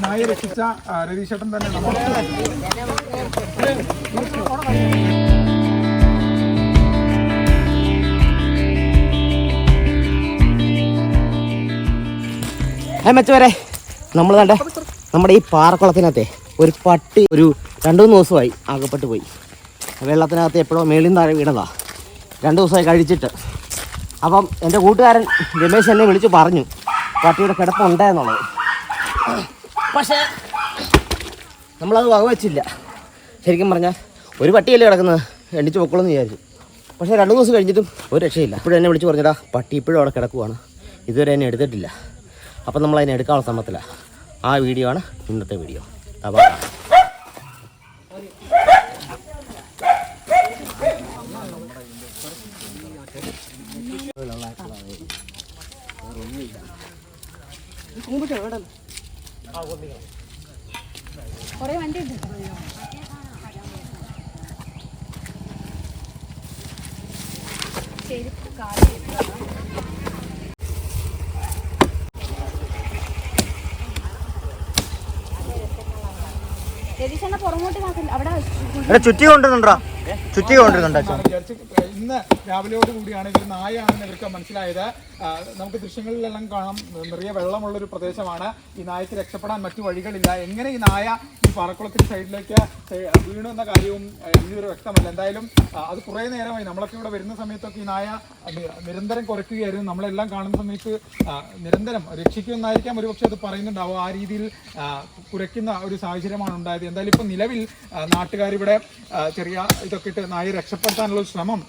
നായെ രക്ഷിച്ച രതീശേട്ടൻ തന്നെ നമ്മൾ മെച്ചവരെ നമ്മൾ കണ്ടേ നമ്മുടെ ഈ പാറക്കുളത്തിനകത്തെ ഒരു പട്ടി ഒരു രണ്ടു മൂന്ന് ദിവസമായി ആകപ്പെട്ട് പോയി. വെള്ളത്തിനകത്ത് എപ്പോഴും മേളിൽ താഴെ വീണതാ. രണ്ട് ദിവസമായി കഴിച്ചിട്ട്. അപ്പം എന്റെ കൂട്ടുകാരൻ രമേശ് എന്നെ വിളിച്ച് പറഞ്ഞു പട്ടിയുടെ കിടപ്പുണ്ടെന്നുള്ളത് പക്ഷേ നമ്മളത് വകവച്ചില്ല. ശരിക്കും പറഞ്ഞാൽ ഒരു പട്ടിയല്ലേ കിടക്കുന്നത്. എണ്ണിച്ച് പൊക്കോളെന്ന് വിചാരിച്ചു. പക്ഷേ രണ്ട് ദിവസം കഴിഞ്ഞിട്ടും ഒരു രക്ഷയില്ല. ഇപ്പോഴും എന്നെ വിളിച്ച് പറഞ്ഞടാ പട്ടി ഇപ്പോഴും അവിടെ കിടക്കുവാണ്. ഇതുവരെ എന്നെ എടുത്തിട്ടില്ല. അപ്പം നമ്മൾ അതിനെ എടുക്കാനുള്ള സമ്മത്തില്ല ആ വീഡിയോ ആണ് ഇന്നത്തെ വീഡിയോ. അപ്പോൾ കൊറേ വണ്ടി ഉണ്ട്. ചെരുപ്പ് ചുറ്റി കൊണ്ടുവന്നുണ്ടോ ചുറ്റി വിചാരിച്ച് ഇന്ന് രാവിലെയോട് കൂടിയാണ് ഇവർ നായയാണെന്ന് ഇവർക്ക് മനസ്സിലായത്. നമുക്ക് ദൃശ്യങ്ങളിലെല്ലാം കാണാം. നിറയെ വെള്ളമുള്ളൊരു പ്രദേശമാണ്. ഈ നായക്ക് രക്ഷപ്പെടാൻ മറ്റു വഴികളില്ല. എങ്ങനെ ഈ നായ ഈ പാറക്കുളത്തിന് സൈഡിലേക്ക് വീണു എന്ന കാര്യവും ഇനിയൊരു വ്യക്തമല്ല. എന്തായാലും അത് കുറേ നേരമായി നമ്മളൊക്കെ ഇവിടെ വരുന്ന സമയത്തൊക്കെ ഈ നായ നിരന്തരം കുറയ്ക്കുകയായിരുന്നു. നമ്മളെല്ലാം കാണുന്ന സമയത്ത് നിരന്തരം രക്ഷിക്കുമെന്നായിരിക്കാം ഒരുപക്ഷെ അത് പറയുന്നുണ്ടാവും ആ രീതിയിൽ കുറയ്ക്കുന്ന ഒരു സാഹചര്യമാണ് ഉണ്ടായത്. എന്തായാലും ഇപ്പോൾ നിലവിൽ നാട്ടുകാരിവിടെ ചെറിയ ഇതൊക്കെ ഇട്ട് നായ രക്ഷപ്പെടുത്താനുള്ള ശ്രമം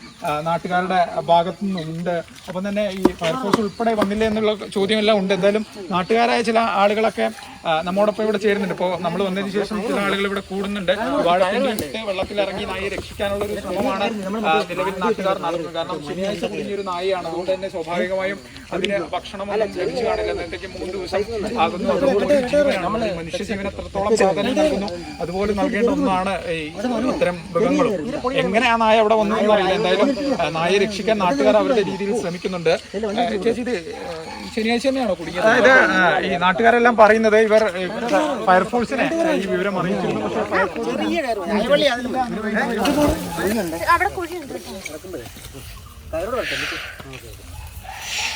നാട്ടുകാരുടെ ഭാഗത്തു നിന്നുണ്ട് അപ്പം തന്നെ ഈ ഫയർഫോഴ്സ് ഉൾപ്പെടെ വന്നില്ലേ എന്നുള്ള ചോദ്യമെല്ലാം ഉണ്ട്. എന്തായാലും നാട്ടുകാരായ ചില ആളുകളൊക്കെ നമ്മോടൊപ്പം ഇവിടെ ചേരുന്നുണ്ട്. ഇപ്പോൾ നമ്മൾ വന്നതിന് ശേഷം ചില ആളുകൾ ഇവിടെ കൂടുന്നുണ്ട്. വാഴപ്പിണ്ടിട്ട് വെള്ളത്തിലിറങ്ങി നായി രക്ഷിക്കാനുള്ള ഒരു ശ്രമമാണ് നിലവിൽ നാട്ടുകാർ നടത്തുന്നത്. കാരണം ശനിയാഴ്ച കുടുങ്ങിയൊരു നായയാണ്. അതുകൊണ്ട് തന്നെ സ്വാഭാവികമായും അതിന് ഭക്ഷണമൊന്നും ലഭിച്ചു കാണില്ല. മൂന്ന് ദിവസം ആകുന്നു. ഒരു ജീവനാണ് മനുഷ്യ ജീവൻ എത്രത്തോളം പ്രാധാന്യം നൽകുന്നു. അതുപോലെ നൽകേണ്ട ഒന്നാണ് ഈ ഇത്തരം മൃഗങ്ങളും. എങ്ങനെ ആ നായ അവിടെ വന്നു എന്നറിയില്ല എന്തായാലും നായയെ രക്ഷിക്കാൻ നാട്ടുകാർ അവരുടെ രീതിയിൽ ശ്രമിക്കുന്നുണ്ട്. ചേച്ചി ഇത് ശനിയാഴ്ച തന്നെയാണോ കുടുങ്ങിയത്? അതായത് ഈ നാട്ടുകാരെല്ലാം പറയുന്നത് ഇവർ ഫയർഫോഴ്സിനെ ഈ വിവരം അറിയിച്ചിരുന്നു. പക്ഷേ ഫയർഫോഴ്സ് അവിടെ കുഴിയുണ്ട്. ഫയർഫോഴ്സ്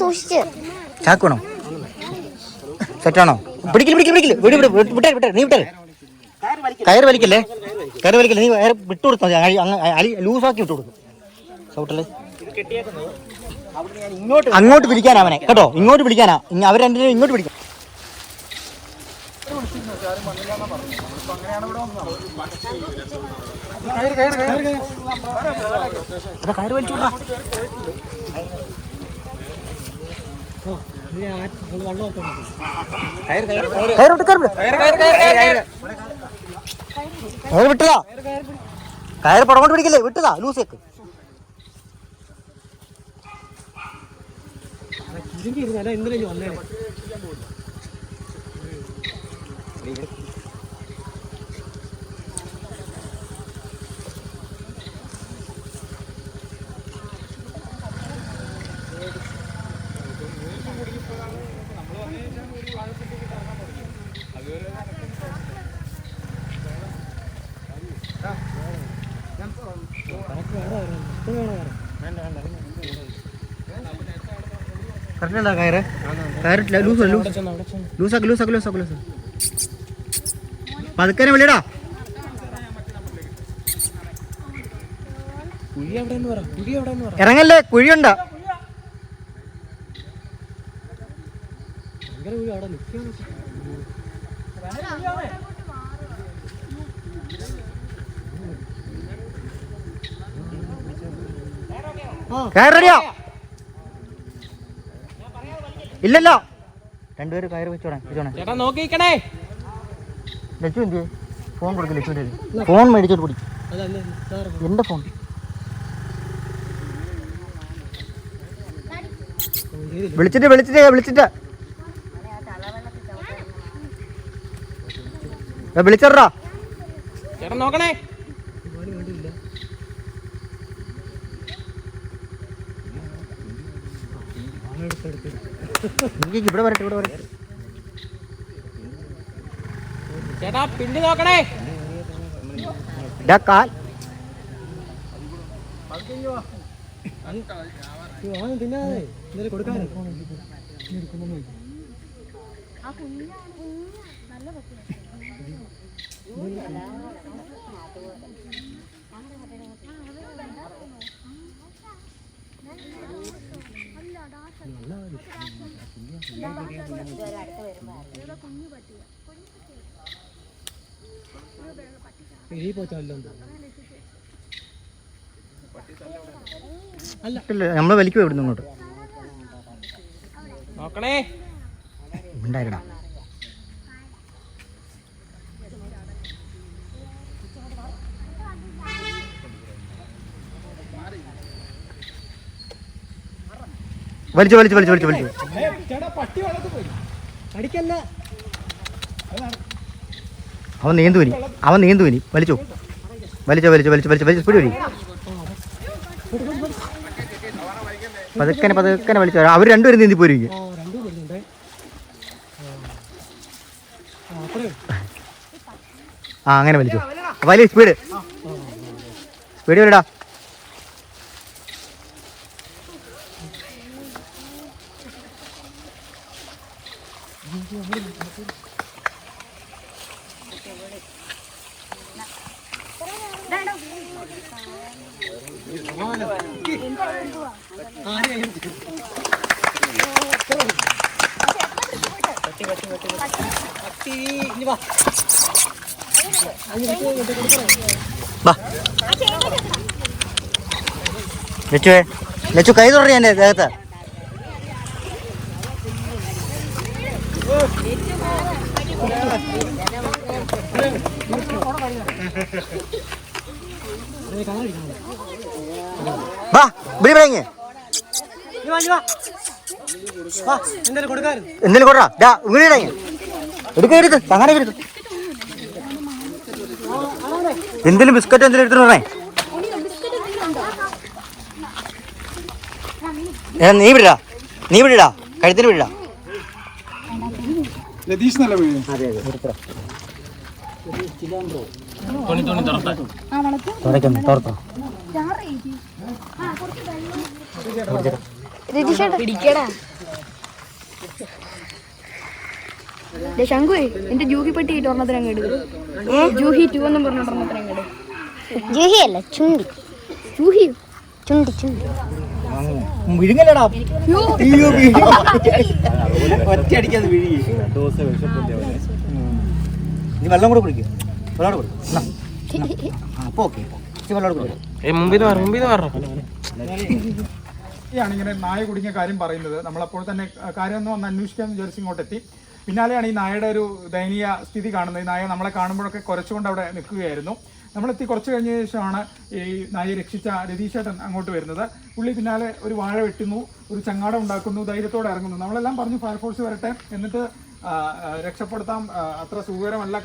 സൂക്ഷിച്ച് ചാക്കണോ സെറ്റാണോ പിടിക്കില്ല പിടിക്കില്ല പിടിക്കില്ല. വിട് വിട് വിട്ട് വിട്ടേ വിട്ടേ നീ വിട്ടേ കയറ് വലിക്കല്ലേ? കയറ് വലിക്കില്ല നീ വേറെ വിട്ടു കൊടുത്താൽ മതി അലി ലൂസാക്കി വിട്ടു കൊടുക്കും ഇങ്ങോട്ട് അങ്ങോട്ട് പിടിക്കാനാ അവനെ. കേട്ടോ ഇങ്ങോട്ട് പിടിക്കാനാ. അവർ രണ്ടിനും ഇങ്ങോട്ട് പിടിക്കാം. കയറ് വലിച്ചു കയറി കയറി കയറി കയറി കയറി കയറ്. വിട്ടതാ. കയറ് പടം കൊണ്ട് പിടിക്കല്ലേ? വിട്ടതാ ലൂസേക്ക്. കറക്റ്റ് കയറ്? കയറിട്ടില്ല. Loose loose. ലൂസാക്ക് ലൂസാക്ക് ലൂസാക്ക് ലൂസ് പതുക്കനെ വിളിയടാ. ഇറങ്ങല്ലേ കുഴിയുണ്ടാ. കയർ റെഡിയോ. ഇല്ലല്ലോ. രണ്ടുപേര് കയറി വെച്ചോടാ വെച്ചോണേ ചേട്ടാ നോക്കിക്കണേ ലച്ചു എന്ത് ഫോൺ കൊടുക്കും ലച്ചുവിന്റെ ഫോൺ മേടിച്ചോട്ട് പിടി എന്റെ ഫോൺ. വിളിച്ചിട്ട് വിളിച്ചിട്ട് വിളിച്ചിട്ട്. വിളിച്ചറാ ചേട്ടാ നോക്കണേ. ഇവിടെ വരട്ടെ ഇവിടെ വരട്ടെ. ചേട്ടാ പിണ്ടി നോക്കണേ. കാൽ. ഇല്ല നമ്മളെ വലിക്കും ഇവിടുന്ന് ഇങ്ങോട്ട്. നോക്കണേ. ഉണ്ടായിരടാ വലിച്ചു വലിച്ചു വലിച്ചു വലിച്ചു വലിച്ചു. അവൻ നീന്തുവിനി അവൻ നീന്തുവിനി വലിച്ചു. വലിച്ചോ വലിച്ചു വലിച്ചു വലിച്ചു വലിച്ചു. വലി പതുക്കനെ പതുക്കനെ വലിച്ചു. അവർ രണ്ടുപേരും നീന്തി പോയിരിക്കും ആ അങ്ങനെ വലിച്ചു. വലിയ സ്പീഡ്. സ്പീഡ് വരടാ. ലച്ചുവേ ലച്ചു കൈ തുടറി എന്റെ ദേഹത്ത് വാ പറയങ്ങ് എന്തേലും കൊടുക്കാ ഡാ ഇവിടെ ഇടങ്ങ് എടുക്ക എടുത്ത് അങ്ങനെ എടുത്ത് എന്തെങ്കിലും ബിസ്ക്കറ്റ് എന്തെങ്കിലും എടുത്തിട്ട് പറഞ്ഞേ നീ വിടാ നീ വിടാ കഴുത്തിന് വിടാ നല്ല ശങ്കുവേ എന്റെ ജൂഹി പെട്ടി ഇട്ട് ഒരെണ്ണത്തിന് അങ്ങ് എടുക്കും ജൂഹി ടു എന്നും പറഞ്ഞിട്ട് ഒരെണ്ണത്തിന് അങ്ങ് എടുക്കും ജൂഹി അല്ല ചുണ്ടി ജൂഹി ചുണ്ടി ചുണ്ടി വിഴുങ്ങലടാ ഒറ്റയടിക്കാതെ വിഴുകി നീ വെള്ളം കൂടെ കുടിക്കുക വെള്ളം കൂടെ കുടിക്കും. അപ്പൊ ഓക്കെ വെള്ളം കൂടെ കുടിക്കും. ാണ് ഇങ്ങനെ നായ കുടുങ്ങിയ കാര്യം പറയുന്നത്. നമ്മളപ്പോൾ തന്നെ കാര്യം ഒന്ന് വന്ന് അന്വേഷിക്കാമെന്ന് വിചാരിച്ച് ഇങ്ങോട്ടെത്തി. പിന്നാലെയാണ് ഈ നായയുടെ ഒരു ദയനീയ സ്ഥിതി കാണുന്നത്. ഈ നായ നമ്മളെ കാണുമ്പോഴൊക്കെ കുറച്ചുകൊണ്ട് അവിടെ നിൽക്കുകയായിരുന്നു. നമ്മളെത്തി കുറച്ച് കഴിഞ്ഞ ശേഷമാണ് ഈ നായയെ രക്ഷിച്ച രതീശേട്ടൻ അങ്ങോട്ട് വരുന്നത്. പുള്ളി പിന്നാലെ ഒരു വാഴ വെട്ടുന്നു ഒരു ചങ്ങാടം ഉണ്ടാക്കുന്നു ധൈര്യത്തോടെ ഇറങ്ങുന്നു. നമ്മളെല്ലാം പറഞ്ഞു ഫയർഫോഴ്സ് വരട്ടെ. എന്നിട്ട് രക്ഷപ്പെടുത്താം. അത്ര സുഖകരമല്ല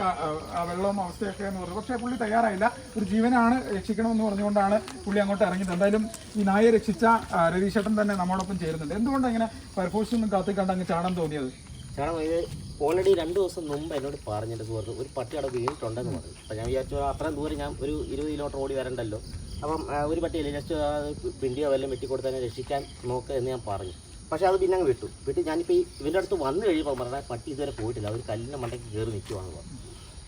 വെള്ളവും അവസ്ഥയൊക്കെ എന്ന് പറഞ്ഞു പക്ഷേ പുള്ളി തയ്യാറായില്ല. ഒരു ജീവനാണ് രക്ഷിക്കണമെന്ന് പറഞ്ഞുകൊണ്ടാണ് പുള്ളി അങ്ങോട്ട് ഇറങ്ങിയത്. എന്തായാലും ഈ നായെ രക്ഷിച്ച രതീശേട്ടൻ തന്നെ നമ്മോടൊപ്പം ചേരുന്നുണ്ട്. എന്തുകൊണ്ടാണ് ഇങ്ങനെ ഫയർഫോഴ്സിൽ കാത്തി കണ്ട് അങ്ങ് ചാടാൻ തോന്നിയത്? കാരണം ഇത് ഓൾറെഡി രണ്ട് ദിവസം മുമ്പ് എന്നോട് പറഞ്ഞിട്ട് സുഹൃത്ത് ഒരു പട്ടി അവിടെ വീണിട്ടുണ്ടെന്ന് പറഞ്ഞു. അപ്പോൾ ഞാൻ വിചാരിച്ചു അത്രയും ദൂരം ഞാൻ ഒരു ഇരുപത് കിലോമീറ്റർ ഓടി വരണ്ടല്ലോ. അപ്പം ഒരു പട്ടിയില്ല ജസ്റ്റ് പിണ്ടിയോ വല്ലതും വെട്ടിക്കൊടുത്ത് തന്നെ രക്ഷിക്കാൻ നോക്കുക എന്ന് ഞാൻ പറഞ്ഞു. പക്ഷേ അത് പിന്നെ അങ്ങ് വിട്ടു. വിട്ട് ഞാനിപ്പോൾ ഈ ഇവന്റെ അടുത്ത് വന്നു കഴിയുമ്പോൾ പറഞ്ഞാൽ പട്ടി ഇതുവരെ പോയിട്ടില്ല. അവർ കല്ലിന്റെ മണ്ടയ്ക്ക് കയറി നിൽക്കുവാണ്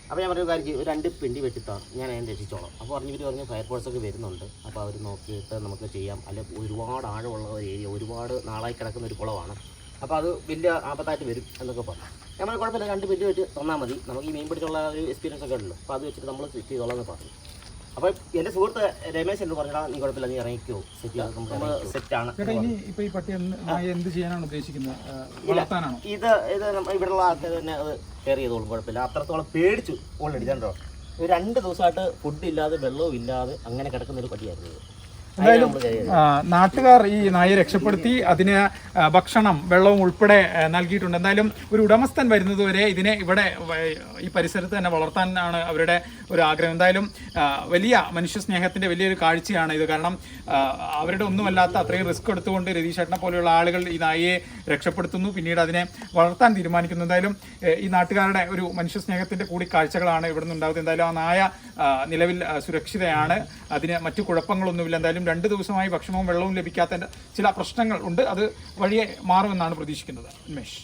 അപ്പോൾ ഞാൻ പറഞ്ഞ കാര്യം ഒരു രണ്ട് പിണ്ടി വെട്ടിത്താണ് ഞാൻ അതിനെ രക്ഷിച്ചോളാം. അപ്പോൾ പറഞ്ഞു ഇവർ പറഞ്ഞു ഫയർഫോഴ്സൊക്കെ വരുന്നുണ്ട്. അപ്പോൾ അവർ നോക്കിയിട്ട് നമുക്ക് ചെയ്യാം. അല്ലെ ഒരുപാട് ആഴമുള്ള ഒരു ഏരിയ ഒരുപാട് നാളായി കിടക്കുന്ന ഒരു കുളമാണ്. അപ്പോൾ അത് വലിയ ആപത്തായിട്ട് വരും എന്നൊക്കെ പറഞ്ഞു. നമ്മൾ കുഴപ്പമില്ല. രണ്ട് പിണ്ടി വെച്ച് തന്നാൽ മതി. നമുക്ക് ഈ മീൻ പിടിച്ചുള്ള ഒരു എക്സ്പീരിയൻസ് ഒക്കെ ഉണ്ടല്ലോ. അപ്പോൾ അത് വെച്ചിട്ട് നമ്മൾ സെറ്റ് ചെയ്തോളാം എന്ന് പറഞ്ഞു. അപ്പോൾ എന്റെ സുഹൃത്ത് രമേശ് എന്ന് പറഞ്ഞാൽ നീ കുഴപ്പമില്ല നീ ഇറങ്ങിക്കോ. സെറ്റ് സെറ്റാണ് ഇപ്പൊ ഈ പട്ടി എന്ത് എന്ത് ചെയ്യാനാണ് ഉദ്ദേശിക്കുന്നത്? വളർത്താനാണോ? ഇത് ഇത് നമ്മ ഇവിടെയുള്ള ആൾക്കാർ തന്നെ അത് കെയർ ചെയ്തോളും കുഴപ്പമില്ല. അത്രത്തോളം പേടിച്ചു ഓൾറെഡി കണ്ടോ? ഒരു രണ്ട് ദിവസമായിട്ട് ഫുഡ് ഇല്ലാതെ വെള്ളവും ഇല്ലാതെ അങ്ങനെ കിടക്കുന്ന ഒരു പട്ടിയായിരുന്നു ആ, നാട്ടുകാർ ഈ നായയെ രക്ഷപ്പെടുത്തി അതിന് ഭക്ഷണം വെള്ളവും ഉൾപ്പെടെ നൽകിയിട്ടുണ്ട്. എന്തായാലും ഒരു ഉടമസ്ഥൻ വരുന്നതുവരെ ഇതിനെ ഇവിടെ ഈ പരിസരത്ത് തന്നെ വളർത്താനാണ് അവരുടെ ഒരു ആഗ്രഹം. എന്തായാലും വലിയ മനുഷ്യ സ്നേഹത്തിന്റെ വലിയൊരു കാഴ്ചയാണ് ഇത്. കാരണം അവരുടെ ഒന്നുമല്ലാത്ത അത്രയും റിസ്ക് എടുത്തുകൊണ്ട് രതീഷ് ചേട്ടനെ പോലെയുള്ള ആളുകൾ ഈ നായയെ രക്ഷപ്പെടുത്തുന്നു. പിന്നീട് അതിനെ വളർത്താൻ തീരുമാനിക്കുന്നു. എന്തായാലും ഈ നാട്ടുകാരുടെ ഒരു മനുഷ്യ സ്നേഹത്തിന്റെ കൂടി കാഴ്ചകളാണ് ഇവിടെ നിന്ന് ഉണ്ടാകുന്നത്. എന്തായാലും ആ നായ നിലവിൽ സുരക്ഷിതയാണ്. അതിന് മറ്റു കുഴപ്പങ്ങളൊന്നുമില്ല. എന്തായാലും രണ്ട് ദിവസമായി ഭക്ഷണവും വെള്ളവും ലഭിക്കാത്ത ചില പ്രശ്നങ്ങൾ ഉണ്ട്. അത് വഴിയെ മാറുമെന്നാണ് പ്രതീക്ഷിക്കുന്നത്. ഉന്മേഷ്.